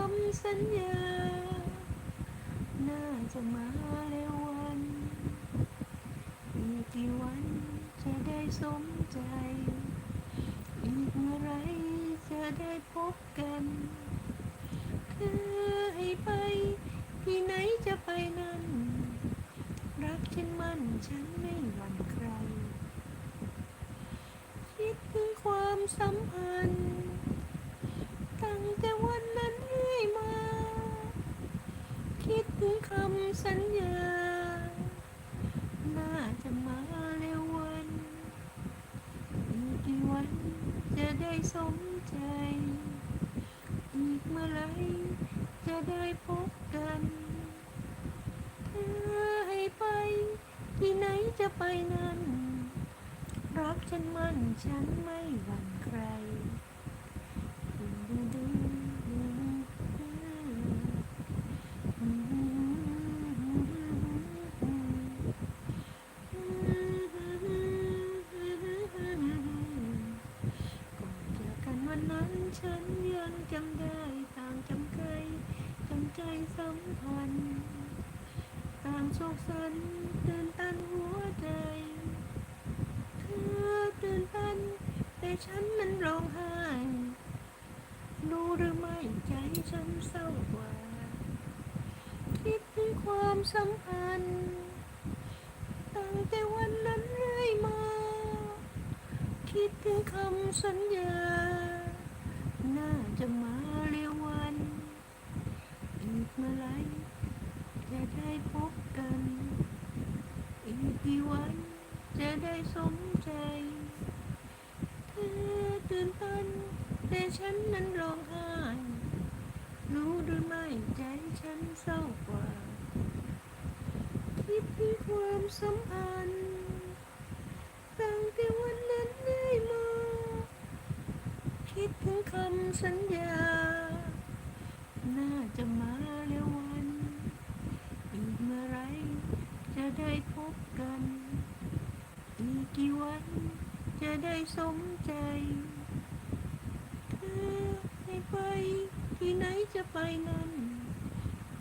ำสัญญา น่าจะมาเร็ววัน อีกกี่วันจะได้สมใจ อีกเมื่อไรจะได้พบกันเธอให้ไป ที่ไหนจะไปนั้น รักฉันมั่นฉันไม่หวั่นใคร คิดถึงความสัมพันธ์ ตั้งแต่วันนั้นเรื่อยมา คำสัญญา น่าจะมาเร็ววันอีกกี่วันจะได้สมใจ อีกเมื่อไรจะได้พบกันเธอให้ไป ที่ไหนจะไปนั้นรักฉันมั่นฉันไม่หวั่นใคร ฉันยังจำได้ต่างจำเคยจำใจสัมพันธ์ต่างโศกสันตื่นตันหัวใจ เธอตื่นตัน แต่ฉันนั้นร้องไห้รู้หรือไม่ใจฉันเศร้ากว่า คิดถึงความสัมพันธ์ตั้งแต่วันนั้นเรื่อยมา คิดถึงคำสัญญา น่าจะมาเร็ววัน อีกเมื่อไหรจะได้พบกัน อีกกี่วันจะได้ สมใจ เธอตื่นตันแต่ฉันนั้นร้องไห้ รู้หรือไม่ใจฉันเศร้ากว่าคิดถึงความสัมพันธ์ตั้งแต่วันนั้นได้มา คิดถึงคำสัญญา น่าจะมาเร็ววัน อีกเมื่อไรจะได้พบกัน กี่วัน จะได้สมใจ เธอให้ไป ที่ไหนจะไปนั้น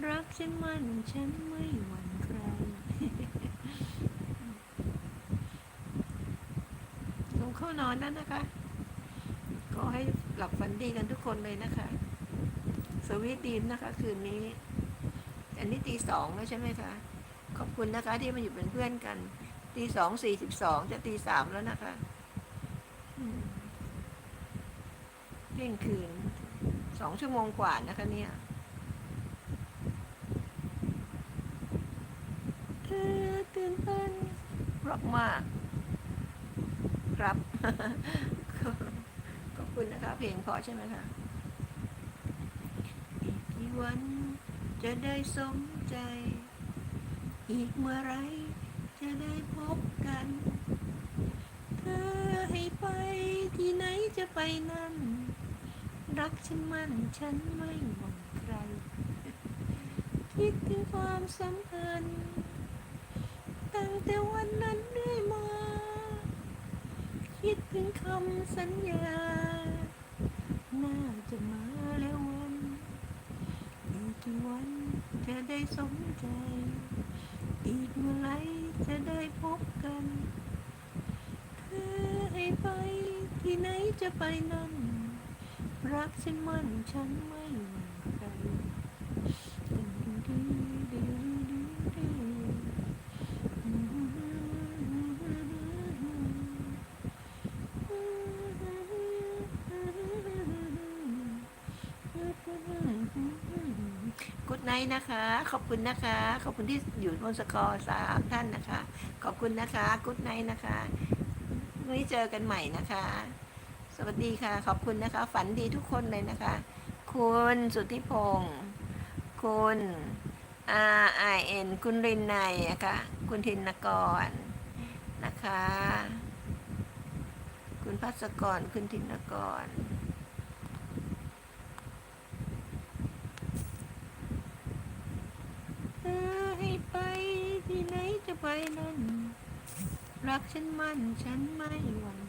รักฉันมันฉันไม่หวั่นใคร ลงเข้านอนแล้วนะคะ ขอให้หลับฝันดีกันทุกคนเลยนะคะ สวีทดีมนะคะ คืนนี้ อันนี้ตีสองแล้วใช่ไหมคะ ขอบคุณนะคะที่มาอยู่เป็นเพื่อนกัน ตีสองสี่สิบสองจะตีสามแล้วนะคะเที่ยงคืนสองชั่วโมงกว่านะคะเนี่ยตื่นเต้นรักมาก ครับ ขอบคุณนะคะ เพลงพราะใช่ไหมคะอีกกี่วันจะได้สมใจ อีกเมื่อไร จะได้พบกัน เธอให้ไปที่ไหนจะไปนั้นรักฉันมั่นฉันไม่หวั่นใคร คิดถึงความสัมพันธ์ตั้งแต่วันนั้นเรื่อยมา คิดถึงคำสัญญา น่าจะมาแล้ววันอีกกี่วันจะได้สมใจ อีกเมื่อไหร จะได้พบกันเธอให้ไปที่ไหนจะไปนั่น รักฉันมั่นฉันมั่นใครกุด ไนนะคะ ขอบคุณนะคะ ขอบคุณที่อยู่บนสกอร์สามท่านนะคะ ขอบคุณนะคะกุดไนนะคะพรุ่งนี้เจอกันใหม่นะคะ สวัสดีค่ะ ขอบคุณนะคะ ฝันดีทุกคนเลยนะคะ คุณสุทธิพงศ์คุณ R I N คุณรินไนยนะคะคุณธินกรนะคะ คุณพัสกร คุณธินกร เธอให้ไปที่ไหนจะไปนั้น รักฉันมั่นฉันไม่หวั่น